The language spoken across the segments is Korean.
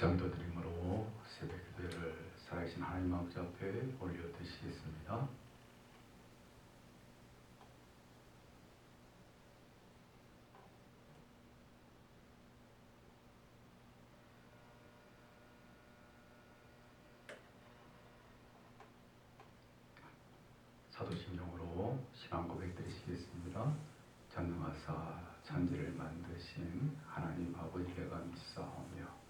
박장도 드림으로 새벽 기도를 살아계신 하나님 아버지 앞에 올려드리시겠습니다. 사도신경으로 신앙 고백 드리시겠습니다. 전능하사 천지를 만드신 하나님 아버지가 믿사오며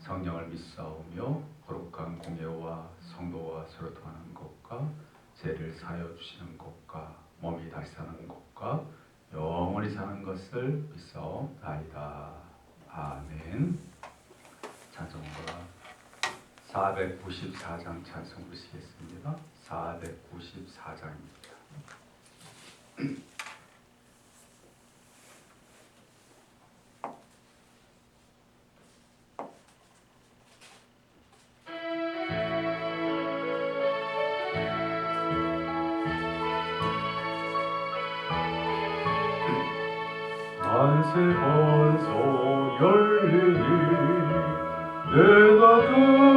성령을 믿사오며 거룩한 공예와 성도와 서로 통하는 것과 죄를 사여 주시는 것과 몸이 다시 사는 것과 영원히 사는 것을 믿사옵나이다. 아멘. 찬송가 494장 찬송 부르시겠습니다. 494장입니다 내가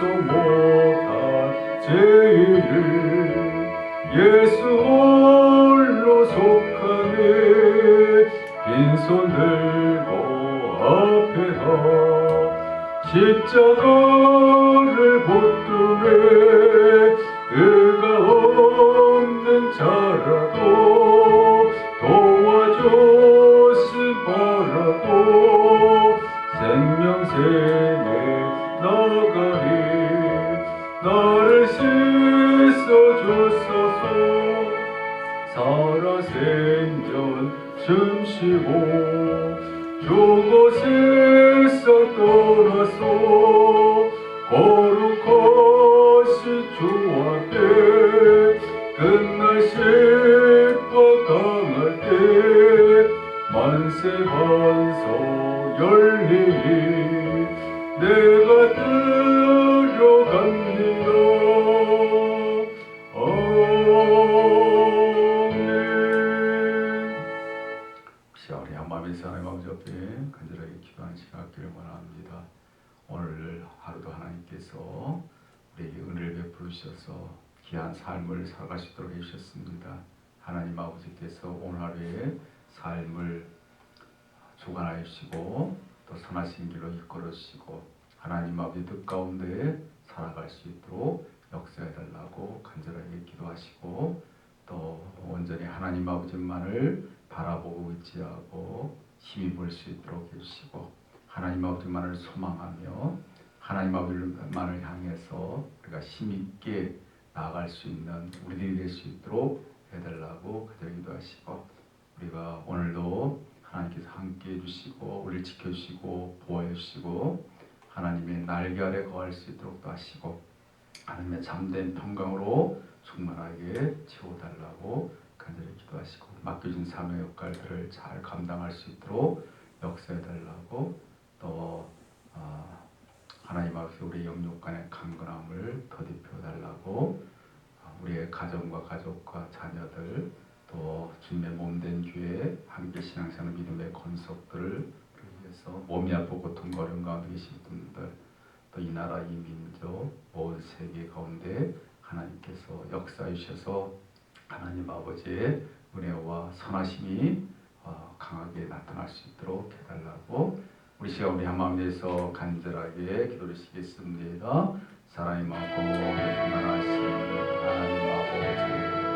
소 못한 죄를 예수 홀로 속하네 빈손 들고 앞에하 십자가 숨 쉬고 죽어세서 떠나서 거룩하신 주 앞에 끝날 십과 강할 때 만세 반 귀한 삶을 있도록 해주셨습니다. 하나님 아버지께서 오늘 하루의 삶을 주관하여 주시고 또 선하신 길로 이끌어 주시고 하나님 아버지 뜻 가운데 살아갈 수 있도록 역사해 달라고 간절하게 기도하시고 또 온전히 하나님 아버지만을 바라보고 의지하고 힘입을 수 있도록 해주시고 하나님 아버지만을 소망하며 하나님 아버지만을 향해서 우리가 힘 있게 나아갈 수 있는 우리들이 될 수 있도록 해달라고 그들 기도하시고 우리가 오늘도 하나님께서 함께 해주시고 우리를 지켜주시고 보호해 주시고 하나님의 날개 아래 거할 수 있도록 도 하시고 하나님의 잠든 평강으로 충만하게 채워달라고 간절히 기도하시고 맡겨진 삶의 역할들을 잘 감당할 수 있도록 역사해달라고 또 어, 하나님 앞에 우리 영육 간의 강건함을 더딥혀 달라고 어, 우리의 가정과 가족과 자녀들 또 주님의 몸된 교회 함께 신앙생활 믿음의 건석들을 위해서 몸이 아프고 고통 어려운 가운데 계신 분들 또 이 나라 이 민족 온 세계 가운데 하나님께서 역사해 주셔서 하나님 아버지의 은혜와 선하심이 어, 강하게 나타날 수 있도록 해달라고 우리 시간 우리 한 마음에서 간절하게 기도를 시겠습니다. 사랑이 많고 충만하신 하나님 아버지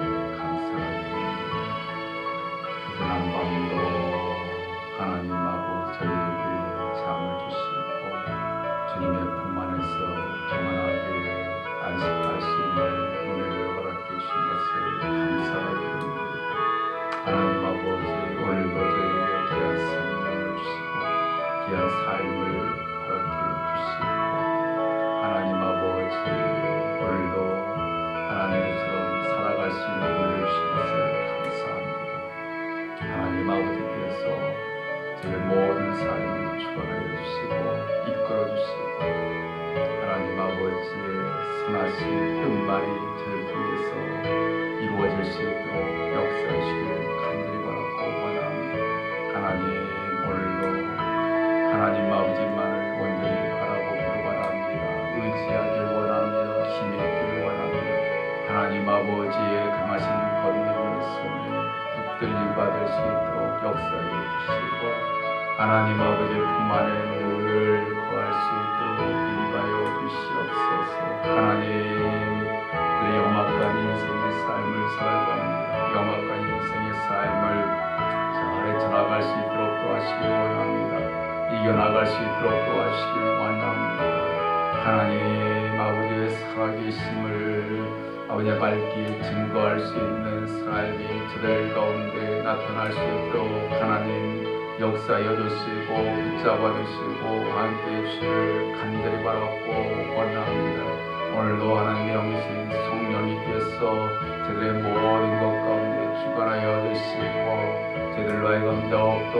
나타날 수 있도록 하나님 역사여 주시고 붙잡아 주시고 함께 해주시를 간절히 바라고 원합니다. 오늘도 하나님의 영이신 성령님께서 저들의 모든 것 가운데 주관하여 주시고 저들로 하여금 더욱더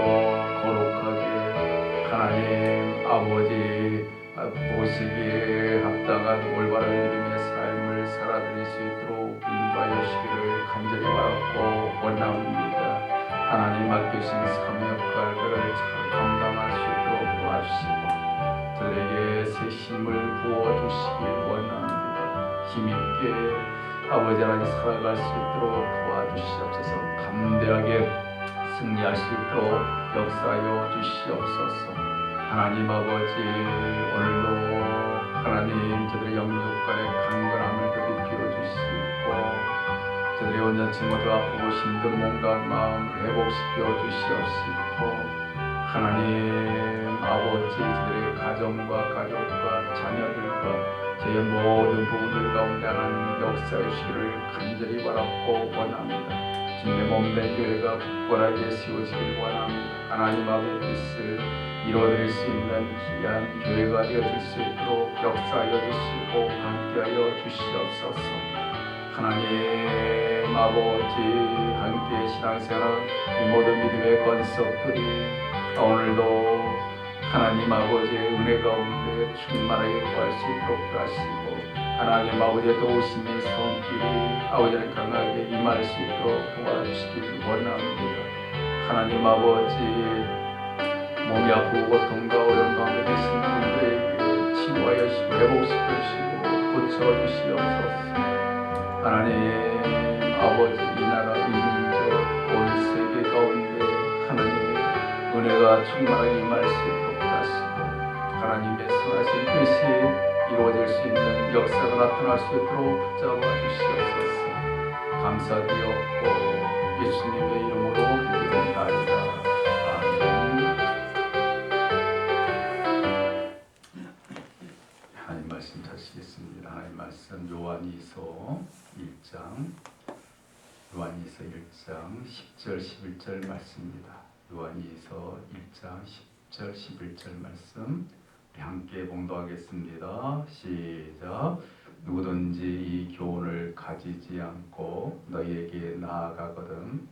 거룩하게 하나님 아버지 보시기에 합당한 올바른 믿음의 삶을 살아드릴 수 있도록 인도하여 주시기를 간절히 바라고 원합니다. 하나님 맡기신 사명 역할들을 잘 감당할 수 있도록 도와주시고 저에게 새 힘을 부어주시길 원합니다. 힘있게 아버지 하나님 살아갈 수 있도록 도와주시옵소서 담대하게 승리할 수 있도록 역사하여 주시옵소서 하나님 아버지 오늘도 하나님 저들의 영육 간의 강건함을 모두 아프고 힘든 몸과 마음을 회복시켜 주시옵시고 하나님 아버지 저들의 가정과 가족과 자녀들과 저의 모든 부분들 가운데 하나님 역사의 시를 간절히 바라고 원합니다. 주님의 몸된 교회가 굳건하게 세워지길 원합니다. 하나님 아버지 뜻을 이루어드릴 수 있는 귀한 교회가 되어질 수 있도록 역사하여 주시고 함께하여 주시옵소서 하나님 아버지 함께 신앙생활 이 모든 믿음의 권속들이 오늘도 하나님 아버지의 은혜 가운데 충만하게 구할 수 있도록 하시고 하나님 아버지의 도우심의 손길이 아버지를 강하게 임할 수 있도록 도와주시길 원합니다. 하나님 아버지 몸이 아프고 고통과 어려움 가운데 계신 분들에게 치유하여 주시고 회복시켜 주시고 고쳐 주시옵소서 하나님 아버지 이 나라 이 민족 온 세계 가운데 하나님의 은혜가 충만하게 임할 수 있도록 하시고 하나님의 선하신 뜻이 이루어질 수 있는 역사가 나타날 수 있도록 붙잡아 주시옵소서. 감사드렸고 예수님의 이름 10절 11절 말씀입니다. 요한이서 1장 10절 11절 말씀 함께 봉독하겠습니다. 시작 누구든지 이 교훈을 가지지 않고 너희에게 나아가거든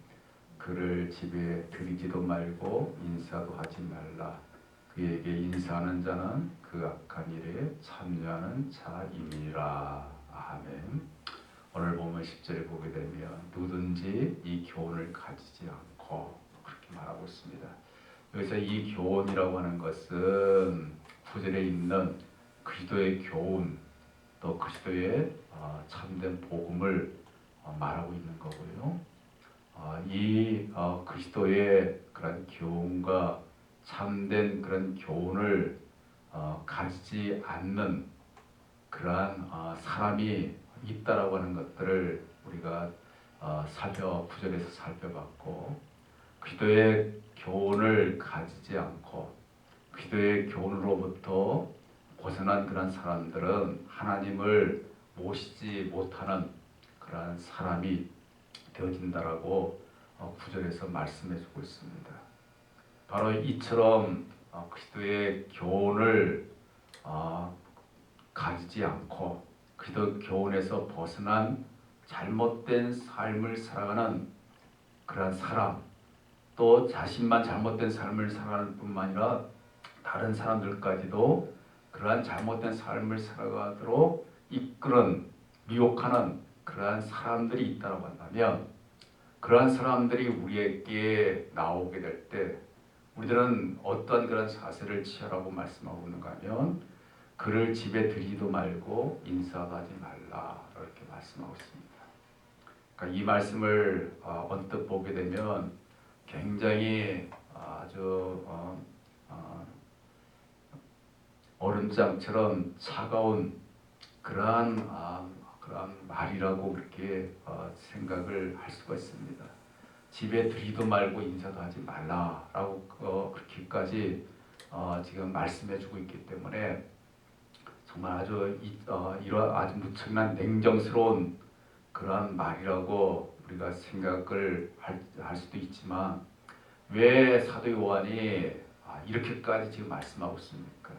그를 집에 들이지도 말고 인사도 하지 말라 그에게 인사하는 자는 그 악한 일에 참여하는 자임이라. 아멘. 오늘 보면 10절에 보게 되면 누구든지 이 교훈을 가지지 않고 그렇게 말하고 있습니다. 여기서 이 교훈이라고 하는 것은 구절에 있는 그리스도의 교훈 또 그리스도의 어, 참된 복음을 어, 말하고 있는 거고요. 어, 이 어, 그리스도의 그런 교훈과 참된 그런 교훈을 어, 가지지 않는 그러한 어, 사람이 있다라고 하는 것들을 우리가 어, 살펴 구절에서 살펴봤고 그리스도의 교훈을 가지지 않고 그리스도의 교훈으로부터 벗어난 그런 사람들은 하나님을 모시지 못하는 그러한 사람이 되어진다라고 어, 구절에서 말씀해 주고 있습니다. 바로 이처럼 어, 그리스도의 교훈을 어, 가지지 않고 그리스도 교훈에서 벗어난 잘못된 삶을 살아가는 그러한 사람 또 자신만 잘못된 삶을 살아가는 뿐만 아니라 다른 사람들까지도 그러한 잘못된 삶을 살아가도록 이끄는 미혹하는 그러한 사람들이 있다고 한다면 그러한 사람들이 우리에게 나오게 될 때 우리들은 어떠한 그런 자세를 취하라고 말씀하고 있는가 하면 그를 집에 들이도 말고 인사도 하지 말라 이렇게 말씀하고 있습니다. 그러니까 이 말씀을 어, 언뜻 보게 되면 굉장히 아주 어, 어, 얼음장처럼 차가운 그러한 아, 그러한 말이라고 그렇게 어, 생각을 할 수가 있습니다. 집에 들이도 말고 인사도 하지 말라라고 어, 그렇게까지 어, 지금 말씀해주고 있기 때문에 정말 아주 이, 어, 이런 아주 무척난 냉정스러운 그러한 말이라고 우리가 생각을 할, 할 수도 있지만 왜 사도 요한이 아, 이렇게까지 지금 말씀하고 있습니까?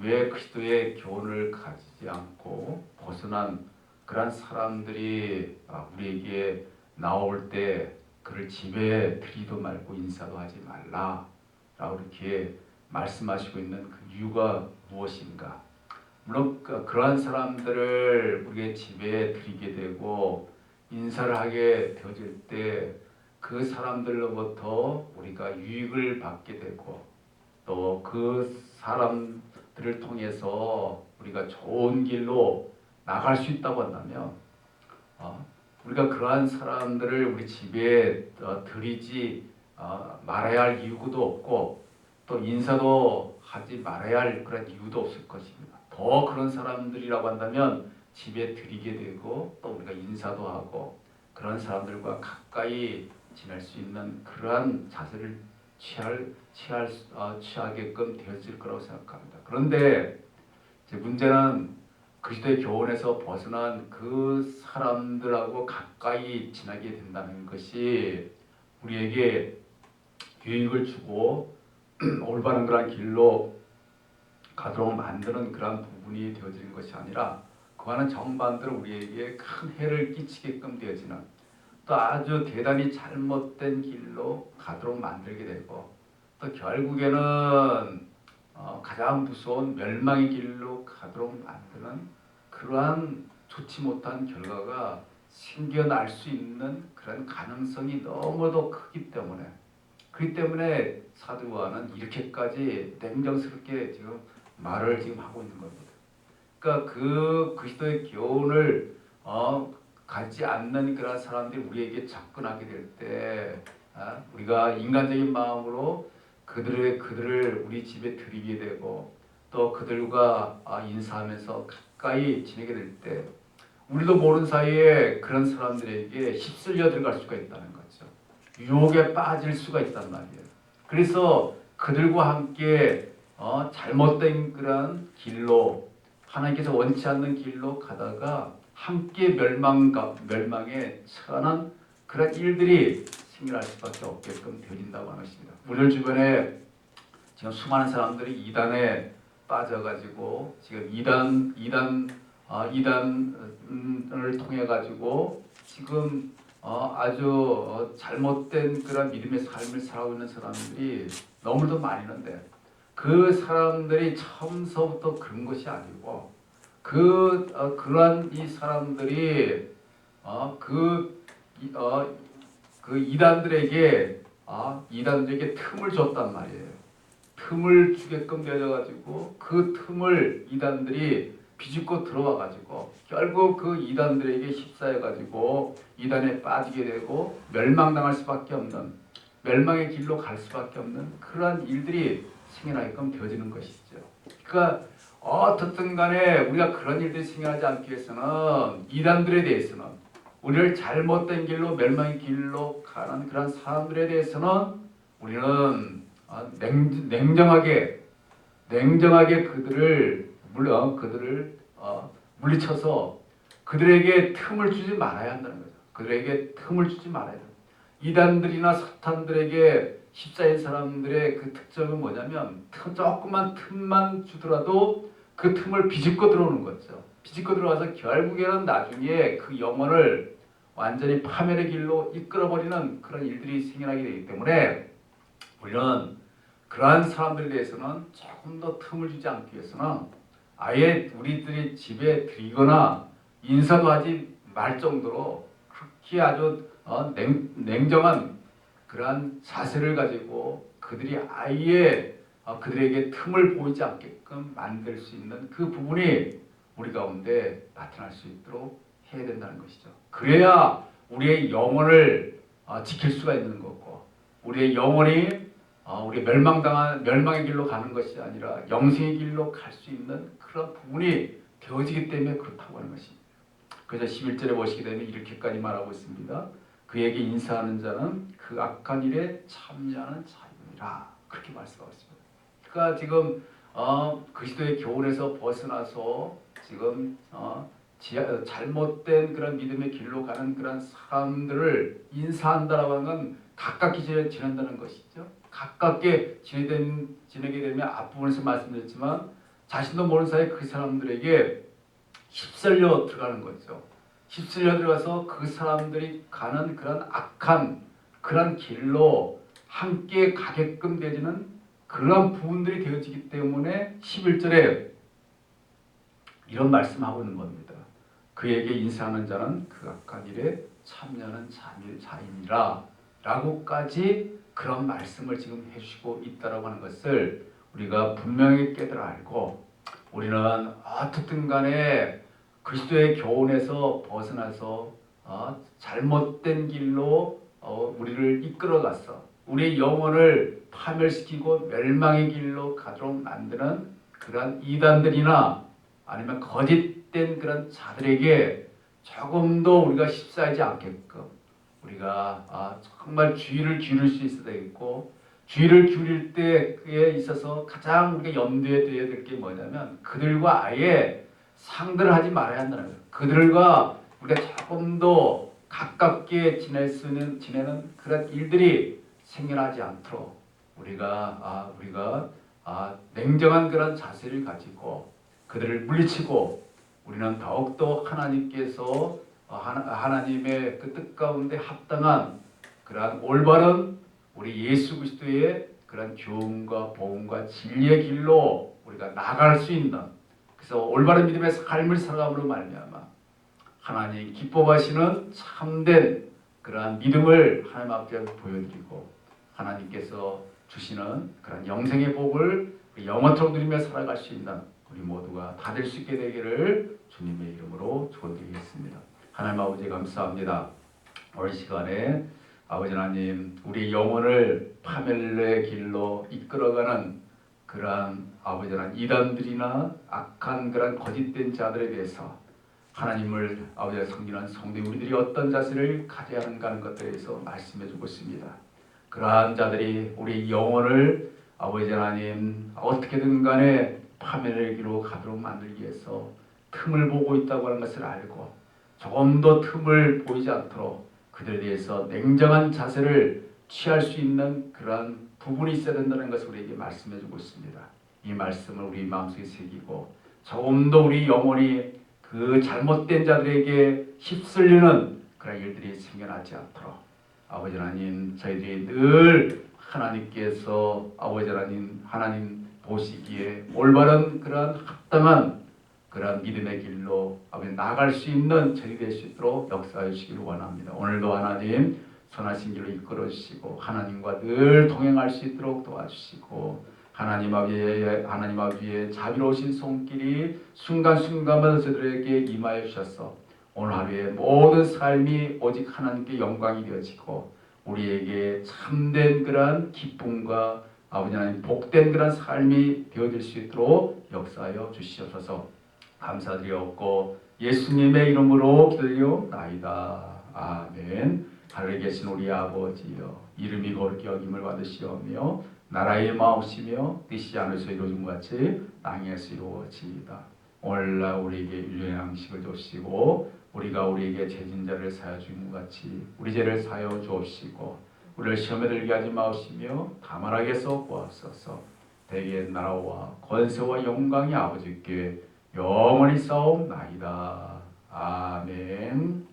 왜 그리스도의 교훈을 가지지 않고 벗어난 그러한 사람들이 아, 우리에게 나올 때 그를 집에 들이도 말고 인사도 하지 말라 라고 이렇게 말씀하시고 있는 그 이유가 무엇인가? 물론 그- 그러한 사람들을 우리의 집에 들이게 되고 인사를 하게 되어질 때 그 사람들로부터 우리가 유익을 받게 되고 또 그 사람들을 통해서 우리가 좋은 길로 나갈 수 있다고 한다면 어, 우리가 그러한 사람들을 우리 집에 어, 들이지 어, 말아야 할 이유도 없고 또 인사도 하지 말아야 할 그런 이유도 없을 것입니다. 더 그런 사람들이라고 한다면 집에 들이게 되고 또 우리가 인사도 하고 그런 사람들과 가까이 지낼 수 있는 그러한 자세를 취할 취할 수- 어, 취하게끔 되어질 거라고 생각합니다. 그런데 문제는 그리스도의 교훈에서 벗어난 그 사람들하고 가까이 지나게 된다는 것이 우리에게 유익을 주고 올바른 그런 길로 가도록 만드는 그러한 부분이 되어지는 것이 아니라 그와는 정반대로 우리에게 큰 해를 끼치게끔 되어지는 또 아주 대단히 잘못된 길로 가도록 만들게 되고 또 결국에는 어, 가장 무서운 멸망의 길로 가도록 만드는 그러한 좋지 못한 결과가 생겨날 수 있는 그런 가능성이 너무도 크기 때문에 그렇기 때문에 요한은 이렇게까지 냉정스럽게 지금 말을 지금 하고 있는 겁니다. 그러니까 그 그리스도의 교훈을 어, 갖지 않는 그런 사람들이 우리에게 접근하게 될때 아, 우리가 인간적인 마음으로 그들의 그들을 우리 집에 들이게 되고 또 그들과 아, 인사하면서 가까이 지내게 될 때 우리도 모르는 사이에 그런 사람들에게 휩쓸려 들어갈 수가 있다는 거죠. 유혹에 빠질 수가 있단 말이에요. 그래서 그들과 함께 어, 잘못된 그런 길로 하나님께서 원치 않는 길로 가다가 함께 멸망가 멸망에 처하는 그런 일들이 생겨날 수밖에 없게끔 되어진다고 하는 것입니다. 우리 주변에 지금 수많은 사람들이 이단에 빠져가지고 지금 이단 이단 어, 이단을 통해 가지고 지금 어, 아주 어, 잘못된 그런 믿음의 삶을 살아가고 있는 사람들이 너무도 많이 있는데 그 사람들이 처음서부터 그런 것이 아니고 그 어, 그러한 이 사람들이 어, 그, 이- 어, 그 이단들에게 아, 이단들에게 틈을 줬단 말이에요. 틈을 주게끔 되어 가지고 그 틈을 이단들이 비집고 들어와 가지고 결국 그 이단들에게 휩싸여 가지고 이단에 빠지게 되고 멸망당할 수밖에 없는 멸망의 길로 갈 수밖에 없는 그러한 일들이 생겨나게끔 되어지는 것이죠. 그러니까 어떻든 간에 우리가 그런 일들이 생겨나지 않기 위해서는 이단들에 대해서는 우리를 잘못된 길로 멸망의 길로 가는 그런 사람들에 대해서는 우리는 어, 냉, 냉정하게 냉정하게 그들을 물론 그들을 어, 물리쳐서 그들에게 틈을 주지 말아야 한다는 거죠. 그들에게 틈을 주지 말아야 돼요. 이단들이나 사탄들에게 십사인 사람들의 그 특징은 뭐냐면 틈, 조그만 틈만 주더라도 그 틈을 비집고 들어오는 거죠. 비집고 들어와서 결국에는 나중에 그 영혼을 완전히 파멸의 길로 이끌어버리는 그런 일들이 생겨나게 되기 때문에 우리는 그러한 사람들에 대해서는 조금 더 틈을 주지 않기 위해서는 아예 우리들이 집에 들이거나 인사도 하지 말 정도로 그렇게 아주 어, 냉, 냉정한 그러한 자세를 가지고 그들이 아예 어, 그들에게 틈을 보이지 않게끔 만들 수 있는 그 부분이 우리 가운데 나타날 수 있도록 해야 된다는 것이죠. 그래야 우리의 영혼을 어, 지킬 수가 있는 거고 우리의 영혼이 어, 우리 멸망당한 멸망의 길로 가는 것이 아니라 영생의 길로 갈 수 있는 그런 부분이 되어지기 때문에 그렇다고 하는 것입니다. 그래서 11절에 보시게 되면 이렇게까지 말하고 있습니다. 그에게 인사하는 자는 그 악한 일에 참여하는 자유니라 그렇게 말씀하고 있습니다. 그러니까 지금 어, 그리스도의 교훈에서 벗어나서 지금 어, 지하, 잘못된 그런 믿음의 길로 가는 그런 사람들을 인사한다라고 하는 건 가깝게 지낸다는 것이죠. 가깝게 지내된, 지내게 되면 앞부분에서 말씀드렸지만 자신도 모르는 사이에 그 사람들에게 휩쓸려 들어가는 거죠. 휩쓸려 들어가서 그 사람들이 가는 그런 악한 그런 길로 함께 가게끔 되지는 그런 부분들이 되어지기 때문에 11절에 이런 말씀하고 있는 겁니다. 그에게 인사하는 자는 그 악한 일에 참여하는 자이니라 라고까지 그런 말씀을 지금 해주시고 있다라고 하는 것을 우리가 분명히 깨달아 알고 우리는 어떻든 간에 그리스도의 교훈에서 벗어나서 어, 잘못된 길로 어, 우리를 이끌어갔어 우리의 영혼을 파멸시키고 멸망의 길로 가도록 만드는 그런 이단들이나 아니면 거짓된 그런 자들에게 조금 더 우리가 휩싸이지 않게끔 우리가 아, 정말 주의를 기울일 수 있어야 되겠고 주의를 기울일 때에 있어서 가장 우리가 염두에 둬야 될 게 뭐냐면 그들과 아예 상대를 하지 말아야 한다는 거예요. 그들과 우리가 조금 더 가깝게 지낼 수 있는 지내는 그런 일들이 생겨나지 않도록 우리가 아 우리가 아 냉정한 그런 자세를 가지고 그들을 물리치고 우리는 더욱더 하나님께서 어, 하나, 하나님의 그 뜻 가운데 합당한 그러한 올바른 우리 예수 그리스도의 그런 교훈과 복음과 진리의 길로 우리가 나갈 수 있는 그래서 올바른 믿음의 삶을 살아감으로 말미암아 하나님 기뻐하시는 참된 그러한 믿음을 하나님 앞에 보여드리고 하나님께서 주시는 그런 영생의 복을 영원토록 누리며 살아갈 수 있는 우리 모두가 다 될 수 있게 되기를 주님의 이름으로 축원드리겠습니다. 하나님 아버지 감사합니다. 오늘 시간에 아버지 하나님 우리 영혼을 파멸의 길로 이끌어가는 그러한 아버지 하나님 이단들이나 악한 그런 거짓된 자들에 대해서 하나님을 아버지가 섬기는 성도 우리들이 어떤 자세를 가져야 하는가 하는 것들에 대해서 말씀해 주고 있습니다. 그러한 자들이 우리 영혼을 아버지 하나님 어떻게든 간에 파멸의 길로 가도록 만들기 위해서 틈을 보고 있다고 하는 것을 알고 조금 더 틈을 보이지 않도록 그들에 대해서 냉정한 자세를 취할 수 있는 그러한 부분이 있어야 된다는 것을 우리에게 말씀해 주고 있습니다. 이 말씀을 우리 마음속에 새기고 조금 더 우리 영혼이 그 잘못된 자들에게 휩쓸리는 그런 일들이 생겨나지 않도록 아버지 하나님 저희들이 늘 하나님께서 아버지 하나님 하나님 보시기에 올바른 그런 합당한 그런 믿음의 길로 아버지 나갈 수 있는 저희 될 수 있도록 역사해 주시기를 원합니다. 오늘도 하나님 선하신 길로 이끌어 주시고 하나님과 늘 동행할 수 있도록 도와주시고 하나님 아버지의 하나님 아버지의 자비로우신 손길이 순간순간마다 저들에게 임하여 주셔서 오늘 하루의 모든 삶이 오직 하나님께 영광이 되어지고 우리에게 참된 그런 기쁨과 아버지 하나님 복된 그런 삶이 되어질 수 있도록 역사하여 주시옵소서. 감사드리옵고 예수님의 이름으로 기도드리옵나이다. 아멘 하늘에 계신 우리 아버지여 이름이 거룩히 여김을 받으시오며 나라의 마옵시며 뜻이 하늘에서 이루어진 것 같이 땅에서 이루어지이다. 오늘날 우리에게 일용의 양식을 주시고 우리가 우리에게 죄진 자를 사여 주인 것 같이 우리 죄를 사여 주옵시고 우리를 시험에 들게 하지 마옵시며 다만하게 서 구하소서. 대개 나라와 권세와 영광이 아버지께 영원히 싸움 나이다. 아멘